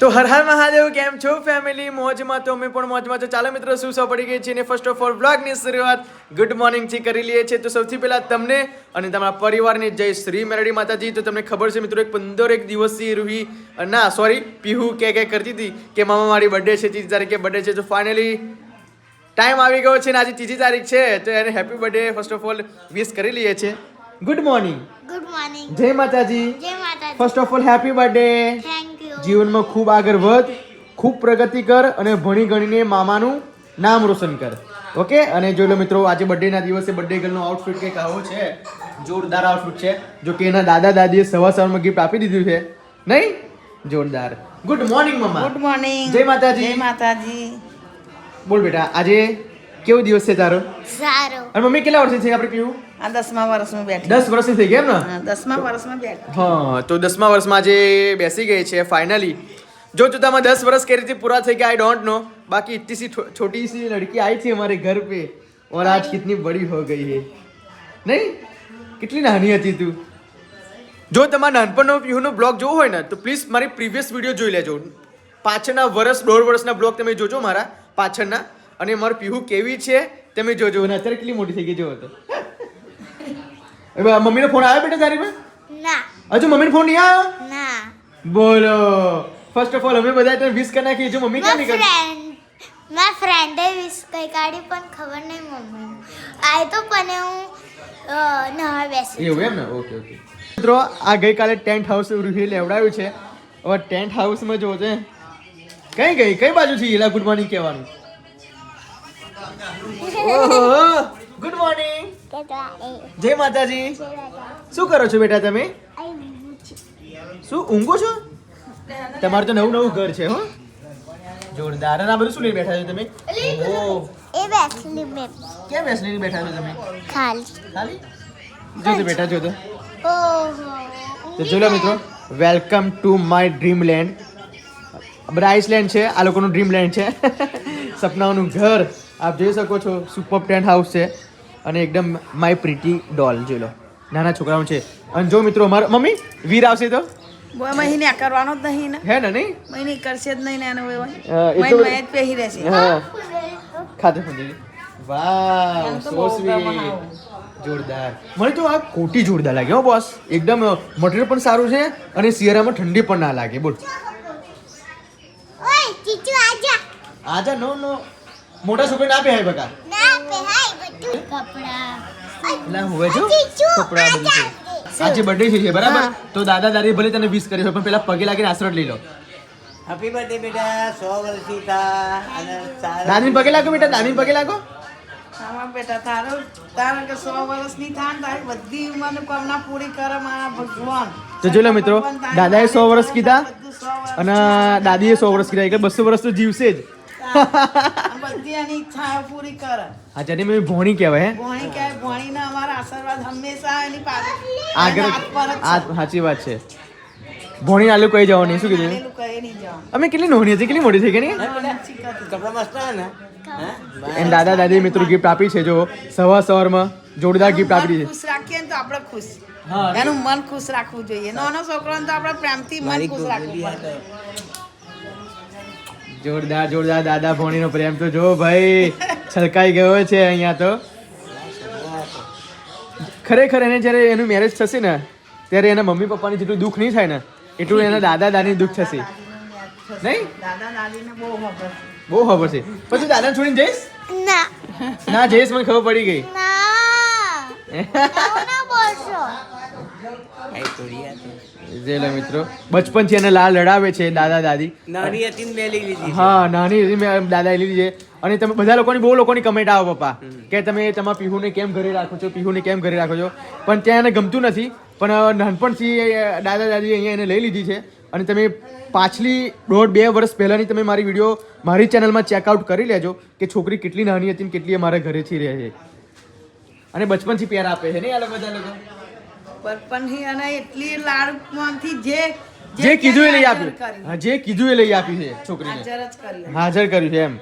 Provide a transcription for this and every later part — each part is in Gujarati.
તો હર હર મહાદેવ કેમ છો ફેમિલી મોજમાં તો અમે પણ મોજમાં છો. ચાલો મિત્રો શું સૌ પડી ગઈ છે ને ફર્સ્ટ ઓફ ઓલ બ્લોગની શરૂઆત ગુડ મોર્નિંગથી કરી લઈએ છીએ. તો સૌથી પહેલા તમને અને તમારા પરિવારને જય શ્રી મેરડી માતાજી. તો તમને ખબર છે મિત્રો એક પંદર એક દિવસથી રૂહી ના સોરી પીહુ કે કે કરતી હતી કે મામા મારી બર્થડે છે ત્રીજી તારીખે બર્થડે છે. તો ફાઇનલી ટાઈમ આવી ગયો છે ને આજે ત્રીજી તારીખ છે તો એને happy birthday first of all wish કરી લઈએ છીએ. ગુડ મોર્નિંગ ગુડ મોર્નિંગ જય માતાજી. જય માતાજી. First of all happy birthday જીવનમાં ખૂબ આગળ વધ ખૂબ પ્રગતિ કર અને ભણી ગણીને મામાનું નામ રોશન કર. ઓકે? અને જોઈ લો મિત્રો આજે બર્થડેના દિવસે બર્થડે ગર્લનો આઉટફિટ કંઈક આવો છે જોરદાર આઉટફિટ છે જો કે એના દાદા દાદીએ સવાર સવારમાં ગિફ્ટ આપી દીધું છે. નહીં? જોરદાર. ગુડ મોર્નિંગ મમ્મા ગુડ મોર્નિંગ જય માતાજી. જય માતાજી. બોલ બેટા આજે કેવો દિવસ છે તારો સારો અને મમ્મી કેટલા વર્ષની છે આપણે પીવું આ દસમા વર્ષમાં બેઠી દસ વર્ષની થઈ ગઈ એમ ને હા, દસમા વર્ષમાં બેઠી હા તો દસમા વર્ષમાં આજે બેસી ગઈ છે ફાઇનલી જો જોતામાં દસ વર્ષ કઈ રીતે પૂરા થઈ ગયા આઈ ડોન્ટ નો બાકી इतनी सी छो- छोटी सी लड़की आई थी हमारे घर पे और आज कितनी बड़ी हो गई है નહીં કેટલી નાની હતી તું જો તમારા નાનપણનો પીહુનો બ્લોગ જોવો હોય ને તો પ્લીઝ મારી પ્રીવિયસ વિડીયો જોઈ લેજો પાછળના વર્ષ દોઢ વર્ષના બ્લોગ તમે જોજો મારા પાછળના અને મારું પીહુ કેવી છે તમે જોજો અને અત્યારે કેટલી મોટી થઈ ગઈ જોવો તો. મમ્મીનો ફોન આવ્યો બેટા તારી ના. હજુ મમ્મીનો ફોન નહીં આવ્યો? ના. બોલો. ફર્સ્ટ ઓફ ઓલ અમે બધા તને વિશ કરી નાખી જો મમ્મી ક્યાં ફ્રેન્ડ મારા ફ્રેન્ડે વિશ કઈ કાઢી પણ ખબર નહીં મમ્મી આય તો પણ હું નવા બેસી એવું એમ ને? ઓકે ઓકે મિત્રો આ ગઈકાલે ટેન્ટ હાઉસ રૂહી લેવડાવ્યું છે. હવે ટેન્ટ હાઉસમાં જોજે છે કઈ ગઈ? કઈ બાજુથી એલા ગુડ મોર્નિંગ કહેવાનું? ગુડ મોર્નિંગ જય માતાજી. શું કરો છો બેટા તમે? શું ઊંઘો છો? તમારું તો નવું નવું ઘર છે હો. જોરદાર. અને આ બધું શું લઈને બેઠા છો તમે? ઓહો. એ બેસલી મેં કેમ બેસી બેઠા છો તમે? ખાલી ખાલી જો તો બેટા જો તો. ઓહો. તો ચલો મિત્રો welcome to my dream land બધા આઈસલેન્ડ છે આ લોકોનું ડ્રીમ લેન્ડ છે. સપનાઓનું ઘર. આપ જોઈ શકો છો સુપર ટેન્ટ હાઉસ છે અને એકદમ માય પ્રીટી ડોલ જોઈ લો. નાના છોકરાઓ છે. અને જો મિત્રો મારા મમ્મી વીર આવશે તો? મહિને કરવાનો જ નહીં ને. હે ને નહીં? મહિને કરશે જ નહીં ને એનો હા, એ મહિને જ પહેરી રહેશે. સો સ્વીટ જોરદાર. મને તો આ કોટી જોરદાર લાગે હો બોસ એકદમ મટીરિયલ પણ સારું છે અને શિયાળામાં ઠંડી પણ ના લાગે બોલ. ઓય ચીચુ આજા. આજા નો નો. મોટા છોકરા ના પહેરાય બકા? ના પહેરાય બધું. કપડા એટલે હવે જો કપડા બધું છે આજા. બર્થડે છે બરાબર? તો દાદા દાદી ભલે તને વિશ કરી હોય પણ પેલા પગે લાગીને આશીર્વાદ લઈ લો. હેપી બર્થડે બેટા. સો વર્ષી થા અને દાદીને પગે લાગો બેટા દાદીને પગે લાગો. આમાં બેટા તારો તારે કે સો વર્ષની થાય ને તારી બધી ઉંમરની પૂરી કરે મારા ભગવાન. તો જો લો મિત્રો, દાદાએ સો વર્ષ કીધા અને દાદીએ સો વર્ષ કીધા એટલે બસો વર્ષ તો જીવશે જ. બધી ઈચ્છાઓ પૂરી કરે. આ જેને મેં ભોણી કહેવાય હે? ભોણી કે ભોણીના અમારા આશીર્વાદ હંમેશા એની પાસે આગળ પર આ સાચી વાત છે. ભોણી આલુ કઈ જવાની શું કીધું. અમે કેટલી નોની હતી કેટલી મોટી થઈ ગઈ ને કપડા મસ્ત હે. ને? એમ દાદા દાદી મિત્રો ગિફ્ટ આપી છે જો. સવાર સવારમાં જોરદાર ગિફ્ટ આપી છે. ખુશ રાખીએ તો આપણે ખુશ. હા. એનું મન ખુશ રાખવું જોઈએ. નાનો છોકરો તો આપણે પ્રેમથી મન ખુશ રાખવું પડે. જોરદાર જોરદાર દાદા ભોણીનો પ્રેમ તો જો ભાઈ છલકાઈ ગયો છે અહીંયા તો. ખરેખર એને જ્યારે એનું મેરેજ થશે ને ત્યારે એના મમ્મી પપ્પાને જેટલું દુઃખ નહીં થાય ને એટલું એના દાદા દાદી દુઃખ થશે. નહીં? દાદા દાદીને બહુ ખબર બહુ ખબર છે. પછી દાદાને છોડીને જઈશ? ના. ના જઈશ મને ખબર પડી ગઈ. ના ના બોલશો. એ થોડી હતી. જે લો મિત્રો બચપનથી એને લાલ લડાવે છે દાદા દાદી. નાની હતી મેં લઈ લીધી હા નાની હતી મેં દાદાએ લીધી છે. અને તમે બધા લોકોની બહુ લોકોની કમેન્ટ આવો પપ્પા. કે તમે તમારા પીહુને કેમ ઘરે રાખો છો પીહુને કેમ ઘરે રાખો છો? પણ ત્યાં એને ગમતું નથી. પણ નાનપણથી દાદા દાદી અહીંયા એને લઈ લીધી છે. અને તમે પાછલી દોઢ બે વર્ષ પહેલાંની તમે મારી વીડિયો મારી ચેનલમાં ચેકઆઉટ કરી લેજો કે છોકરી કેટલી નાની હતી ને કેટલી મારા ઘરેથી રહે છે. અને બચપનથી પ્યાર આપે છે નહીં આ બધા લોકો? અને એટલી લાડમાંથી જે જે કીધું એ લઈ આપ્યું હા, જે કીધું એ લઈ આપ્યું છે છોકરીને. હાજર કર્યું. છે એમ.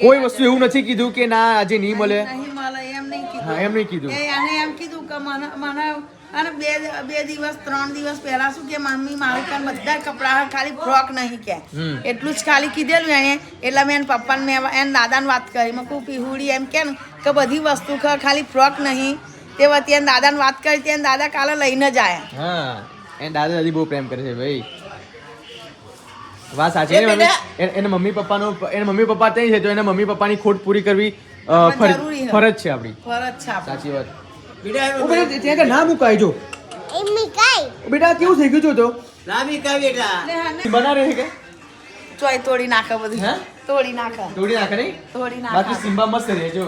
કોઈ વસ્તુ એવું નથી કીધું કે ના આજે નહીં મળે. નહીં મળે એમ નહીં કીધું. હા એમ નહીં કીધું. એ એમ કીધું કે મને મને અને બે બે દિવસ ત્રણ દિવસ પહેલા શું કે મમ્મી મારું કાન બધા કપડા ખાલી ફ્રોક નહીં કે. એટલું જ ખાલી કીધેલું એને એટલે મેં એના પપ્પાને મેં એને દાદાને વાત કરી. મેં કહું પીહુડી એમ કે કે બધી વસ્તુ ખ- ખાલી ફ્રોક નહીં. તે વતી એને દાદાને વાત કરી ત્યાં દાદા કાલે લઈને જ આવ્યા હા એને દાદા દાદી બહુ પ્રેમ કરે છે ભાઈ. વાત સાચી એ એને મમ્મી પપ્પાનો એના મમ્મી પપ્પા ત્યાં છે તો એને મમ્મી પપ્પાની ખોટ પૂરી કરવી ફરજ છે. આપણી. ફરજ છે સાચી વાત. બેટા ત્યાં આગળ ના મુકાય જો. બેટા કેવું થઈ ગયું છે તો? લાંબી કા બેટા. ને હા ને બના રહે કે? ચોય તોડી નાખે બધું. તોડી નાખે. તોડી નાખે નહીં? તોડી બાકી સિમ્બા મસ્ત રહે જો.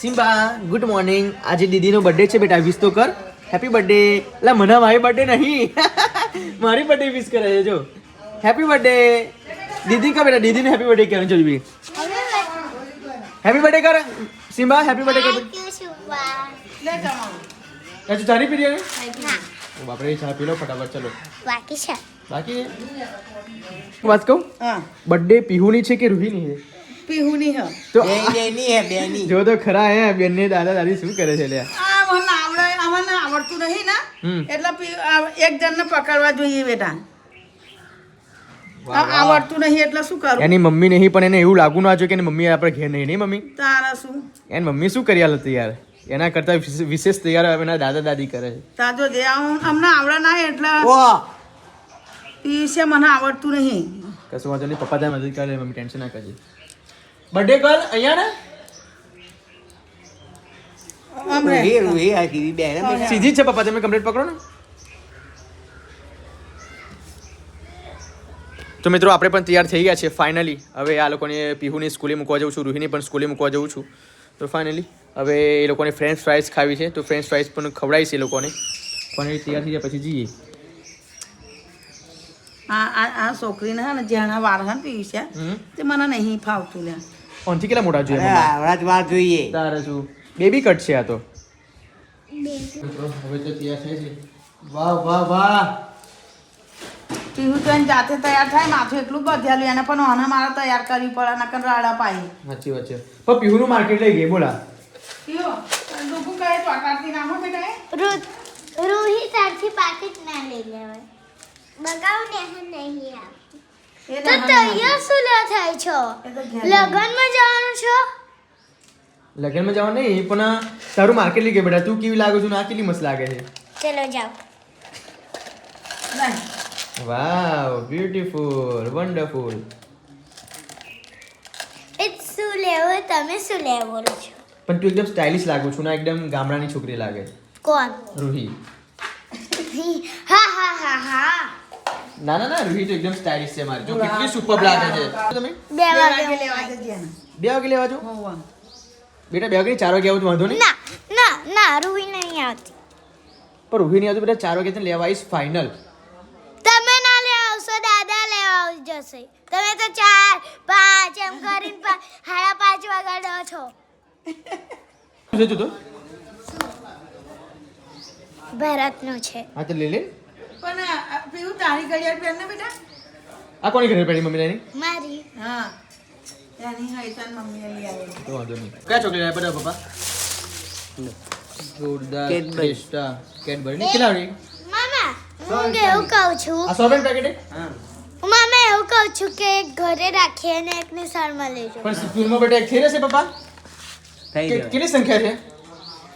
Simba good morning. આજે દીદીનો બર્થડે છે બેટા વિશ તો કર. હેપી બર્થડે એટલે મને મારી બર્થડે નહીં. મારી બર્થડે વિશ કરે છે જો. હેપી બર્થડે દીદી કા બેટા દીદીને હેપી બર્થડે કહેવાનું જો બી હેપી બર્થડે કર. સિમ્બા હેપી બર્થડે કર. થેન્ક યુ શુભા લે જમાવું. હજુ ચાની પીધી હવે? ના. ઓ બાપરે ચા પી લો ફટાફટ ચલો. બાકી છે? બાકી? હું વાત કહું? હા. બર્થડે પીહુની છે કે રૂહીની છે? પીહુની હ તો બેની હે બેની જો તો ખરા હે બેનને દાદા દાદી શું કરે છે લ્યા? આ મને આવડે મને આવડતું નહીં ને. એટલે એક જણને પકડવા જોઈએ બેટા. આવડતું નહીં એટલે શું કરું? એની મમ્મી નહીં પણ એને એવું લાગુ ના જોઈએ કે મમ્મી આપણે ઘેર નહીં નહીં મમ્મી? તારા શું? એની મમ્મી શું કરી હાલ યાર એના કરતા વિશેષ- તૈયાર એના દાદા દાદી કરે છે. તાજો જે અમને આવડે ના એટલે પીસે મને આવડતું નહીં. કશું વાંધો નહીં પપ્પા ત્યાં મદદ કરે મમ્મી ટેન્શન ના કરજે. બર્થડે ગર્લ અહીંયા ને? રૂહી રૂહી આ કીધી બેન સીધી જ છે પપ્પા તમે કમ્પ્લીટ પકડો ને. તો મિત્રો આપણે પણ તૈયાર થઈ ગયા છે ફાઇનલી હવે આ લોકોને પીહુની સ્કૂલે મૂકવા જઉં છું રૂહીની પણ સ્કૂલે મૂકવા જઉં છું. તો ફાઇનલી હવે એ લોકોને ફ્રેન્ચ ફ્રાઈઝ ખાવી છે તો ફ્રેન્ચ ફ્રાઈઝ પણ ખવડાવીશ એ લોકોને. પણ એ તૈયાર થઈ જાય પછી જઈએ. આ આ આ છોકરીને હે ને જેના વાળ હે પીસે હમ. તે મને નહીં ફાવતું લે ઓનથી કેટલા મોટા જોઈએ? આવડા જ વાત જોઈએ. તારે શું? બેબી કટ છે આ તો. હવે તો તૈયાર થાય છે. વાહ વાહ વાહ પીવું તો એને જાતે તૈયાર થાય માથું એટલું બધેલું એને પણ આના મારે તૈયાર કરવી પડે નકર રાડા પાઈ સાચી વાત છે. પણ પીહુનું માર્કેટ લઈ ગઈ બોલા. પીવો લોકો કહે? તો આટાથી બેટા એ? રૂ રૂહી તારથી પાકીટ ના લઈ લેવાય. બગાવ ને નહીં આવતી એ તો તૈયાર શું લે થાય છો? લગનમાં જવાનું છો? લગ્નમાં જવાનું નહીં પણ તારું માર્કેટ લઈ ગઈ બેટા. તું કેવી લાગે છું? ને આ કેટલી મસ્ત લાગે છે. ચલો જાઓ. વાવ બ્યુટીફુલ વન્ડરફુલ એ શું લેવો? તમે શું લેવો છો? પણ તું એકદમ સ્ટાઇલિશ લાગુ છું ને એકદમ ગામડાની છોકરી લાગે. કોણ? રૂહી. હા હા હા હા. ના ના ના તો એકદમ સ્ટાઇલિશ છે મારી. જો કેટલી સુપર લાગે છે. તમે? બે વાગે લેવા જજો બે વાગે લેવા જો. બેટા બે વાગે ચાર વાગે આવું વાંધો નહીં. ના ના ના રૂહી નહીં આવતી. પણ રૂહી નહીં આવતું બેટા ચાર વાગે લેવા આવીશ ફાઇનલ તમે ના લે આવશો દાદા લેવા આવી જશે. તમે તો ચાર પાંચ એમ કરીને હાડા પાંચ વાગાડો છો. શું તું ભરતનું છે. હા તો લે લે. પણ પીવું તારી ઘડિયાળ પહેર ને બેટા? આ કોની ઘરે પહેરી મમ્મી એની મારી. હા. એની હૈસાન મમ્મીએ લઈ આવેલી તો વાંધો નહીં. કયા ચોકલેટ આપ્યા હતા પપ્પા? જોરદાર Cadbury. કેડબરી ની કેટલા આવડી મામા હું એવું કહું છું. આ સો પેકેટ હા. મામા એવું કહું છું કે એક ઘરે રાખીએ અને એકને સારમાં લેજો. પણ સ્કૂલમાં બેટા એક થઈ રહેશે પપ્પા? થઈ કે- ગયો. કેટલી સંખ્યા છે?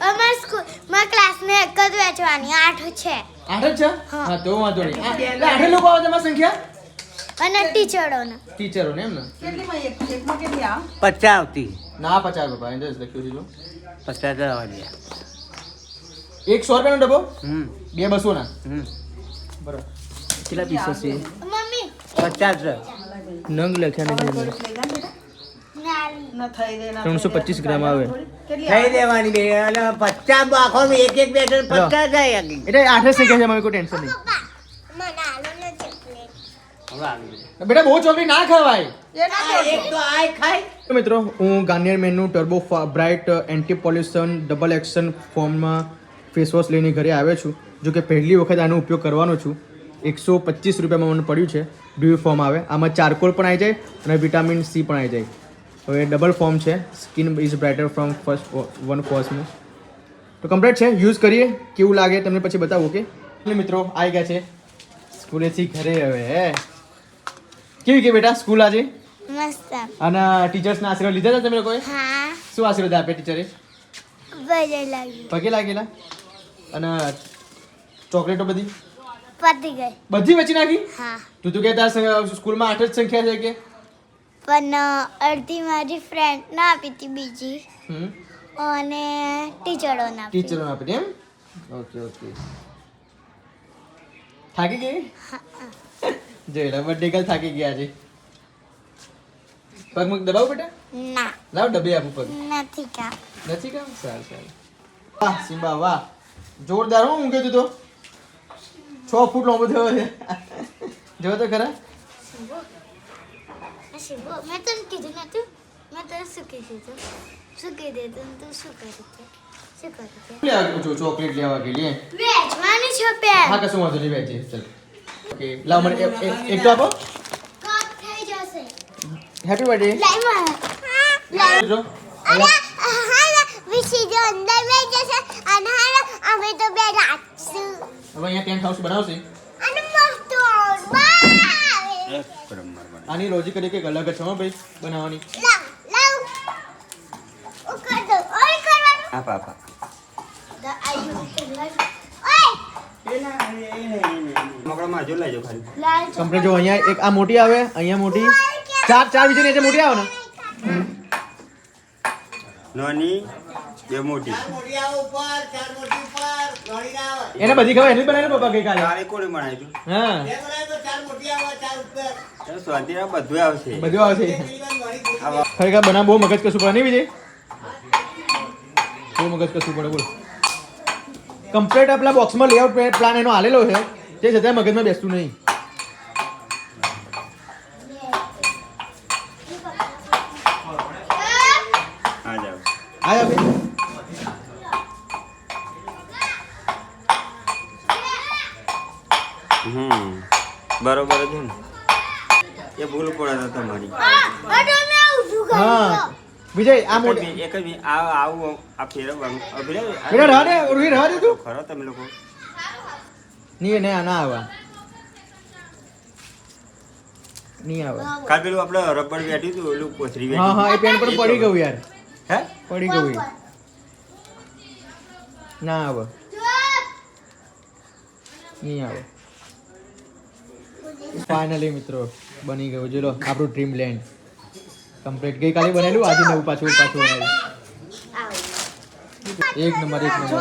અમારા સ્કૂલ મારા ક્લાસને એક જ વેચવાની આઠ છે. આઠ જ છે? હા. તો વાંધો નહીં. આ- એટલે આઠે લોકો આવે તમારી સંખ્યા? અને ટીચરોને. ટીચરો ને એમ ને? કેટલી માં એક? એકમાં કેટલી આ પચાસ ના પચાસ એને જ લખ્યું છે જો. પચાસ જ આવવાની એક સો રૂપિયાનો ડબ્બો? હમ. બે બસો ના હમ. બરાબર. કેટલા પીસો છે? મમ્મી. પચાસ નંગ લખ્યા થોડીક લઈ જા ને બેટા. નાલી. ન થઈ ત્રણસો 325 ગ્રામ આવે. થઈ દેવાની બે અને પચાસ આખો એક એક બેટર પચાસ જાય એટલે આઠે સંખ્યા છે અમારે કોઈ ટેન્શન નહીં. બેટા બહુ ચોકલેટ ના ખવાય. એ ના આ દોડશો. એક તો આય ખાય. તો મિત્રો હું Garnier મેનનું turbo bright anti pollution double action ફોર્મમાં ફેસ વોશ લઈને ઘરે આવ્યો છું. જો કે પહેલી વખત આનો ઉપયોગ કરવાનો છું. એકસો પચીસ રૂપિયામાં મને પડ્યું છે. ડ્યુ ફોર્મ આવે. આમાં ચારકોલ પણ આવી જાય અને વિટામિન સી પણ આવી જાય. હવે ડબલ ફોર્મ છે. Skin is brighter from first one ફર્સ્ટનું તો કમ્પ્લીટ છે. યુઝ કરીએ. કેવું લાગે તમને પછી બતાવું કે એટલે મિત્રો આવી ગયા છે. સ્કૂલેથી ઘરે હવે કેવી કે બેટા સ્કૂલ આજે? મસ્ત. અને ટીચર્સના આશીર્વાદ લીધા હતા તમે લોકોએ? હા. શું આશીર્વાદ આપે ટીચરે? પગે લાગેલા? અને ચોકલેટો બધી? ગઈ. બધી વેચી નાખી? હા. તું તું કહેતા સ્કૂલમાં આઠ જ સંખ્યા છે કે? પણ અડધી મારી ફ્રેન્ડ ના આપી હતી બીજી. અને ટીચરો ના ટીચરો ના આપી એમ? ઓકે ઓકે થાકી ગઈ? જોઈ લે બર્થડે ગર્લ થાકી ગયા છે. પગ મુક દબાવ બેટા? ના. લાવ ડબ્બે આપું પગ. નથી કા નથી કામ? સારું સારું. વાહ સિમ્બા વાહ. જોરદાર હું ઊંઘે તું તો. છ ફૂટ લાંબો થયો છે. જો તો ખરા. શિવો મેં તને કીધું નતું મેં તને શું કીધું હતું શું કીધું હતું તું શું કર્યું હતું શું કર્યું હતું ચોકલેટ લેવા કે લે વેચવાની છે હા કશું વાંધો નહીં વેચી ચાલ ઓકે લાવ મને એક- એક- એક તો આપો કપ થઈ જશે હેપી બર્થડે લાઈ માં લાઈ જો અંદર લઈ જશે અને હા અમે તો બે રાખશું હવે અહીંયા ટેન્ટ હાઉસ બનાવશે અને મસ્ત બાય આની લોજિકલી કરી કંઈક અલગ જ છે હો ભાઈ બનાવવાની. આપા આપા લાલ જો અહીંયા એક આ મોટી આવે અહીંયા મોટી. ચાર ચાર બીજી નીચે મોટી આવે ને? નાની બે મોટી. એને બધી ખબર એની જ બનાવી પપ્પા ગઈકાલે તારે કોણે બનાવ્યું હા. ચાલો આ બધું આવશે. બધું આવશે. ખરેખર બનાવ બહુ મગજ કશું પડે નહીં વિજય? બહુ મગજ કશું પડે બોલ. કમ્પ્લીટ આપણા બોક્સમાં લેઆઉટ પ્લાન એનો આલેલો છે. તે છતાં મગજમાં બેસતું નહીં આ જાઓ આ ભાઈ હમ બરોબર છે ને. એ ભૂલ પડે તો તમારી. હા વિજય આ મોટે એક જ આ આવું આ ફેરવવાનું. અભિરે બેટા રહે ઉર્વી રહે તું. ખરો તમે લોકો. નહીં નહીં ના આવા નહીં આવે કાલ પેલું આપણે રબર બેઠ્યું હતું ઓલું કોથરી હા હા એ પેન પર પડી ગયું યાર. પડી ગયું ના આવે. નહીં આવે. ફાઇનલી મિત્રો બની ગયું. જો આપણું ડ્રીમ લેન્ડ કમ્પ્લીટ ગઈકાલે બનેલું? આજે નવું પાછું પાછું બનાવ્યું એક નંબર એક number.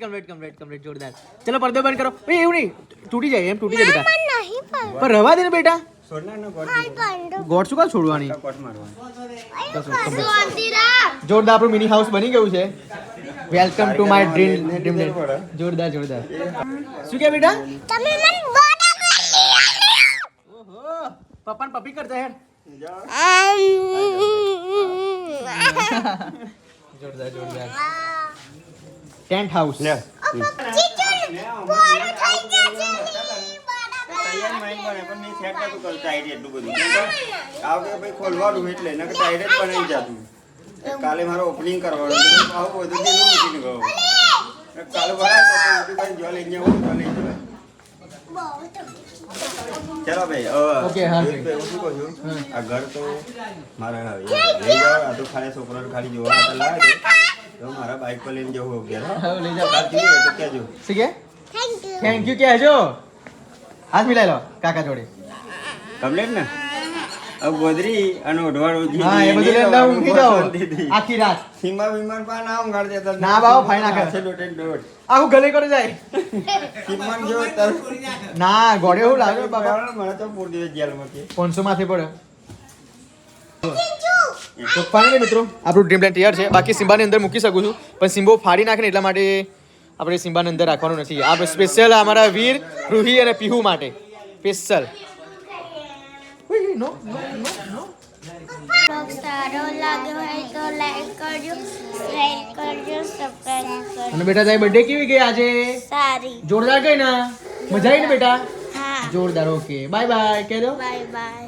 Complete complete complete complete જોરદાર. ચલો પડદો બંધ કરો. એવું નહીં. તૂટી જાય એમ તૂટી જાય બેટા. પણ રવા દે ને બેટા. ગોળ શું છોડવાની? જોરદાર આપણું મિની હાઉસ બની ગયું છે. Welcome to my dream dream જોરદાર જોરદાર. શું કે બેટા? તમે મને બોડા ઓહો પપ્પાને પપ્પી કરતા હેડ. જોરદાર જોરદાર. ટેન્ટ હાઉસ લે. સેટ નતું કરતા આઈડિયા એટલું બધું. કે ભાઈ ખોલવાનું એટલે નકર આઈડિયા જ બનાવી જતું. કાલે મારો ઓપનિંગ કરવાનું હતું આવું બધું પેલું મૂકીને ગયો કાલે ભરાય તો બધું ભાઈ જો લઈને આવું તો લઈ જવાય ચાલો ભાઈ હવે Okay, હા, શું કહું છું? આ ઘર તો મારા લઈ જાઓ આ તો ખાલી છોકરાને ખાલી જોવા માટે લાવે તો મારા બાઇક પર લઈને જવું ઘેર લઈ જાઓ. કાલ જોઈએ તો કહેજો. થેન્ક યુ કહેજો. હાથ મિલાઈ લો કાકા જોડે. કમ્પ્લેટ ને? ગોદરી અને ઓઢવાડું હા એ બધું લઈને ઊંઘી જાઓ આખી રાત. સીમા વિમાન પા ના ઊંઘાડ દેતા ના બાબા, ફાઈ નાખે. હાથે દોઢે દોઢ. આખું ગલે કરે જાય? સીમાન જો તર ના ગોડે હું લાગે બાબા. મને તો પૂર દિવસ જેલમાં કે પાંચસો માથે પડે તો ફાઇનલી મિત્રો. આપણું ડ્રીમ પ્લાન તૈયાર છે. બાકી સિમ્બાની અંદર મૂકી શકું છું. પણ સિમ્બો ફાડી નાખે ને એટલા માટે આપણે સિમ્બાની અંદર રાખવાનું નથી. આ સ્પેશિયલ અમારા વીર રૂહી અને પીહુ માટે. સ્પેશિયલ બ્લોગ સારો લાગ્યો હોય તો લાઈક કરજો શેર કરજો સબસ્ક્રાઇબ કરજો. અને બેટા તારી બર્થડે કેવી ગઈ આજે? સારી. જોરદાર ગઈ ને? મજા આવી ને બેટા? હા. જોરદાર ઓકે બાય બાય કહી દો બાય બાય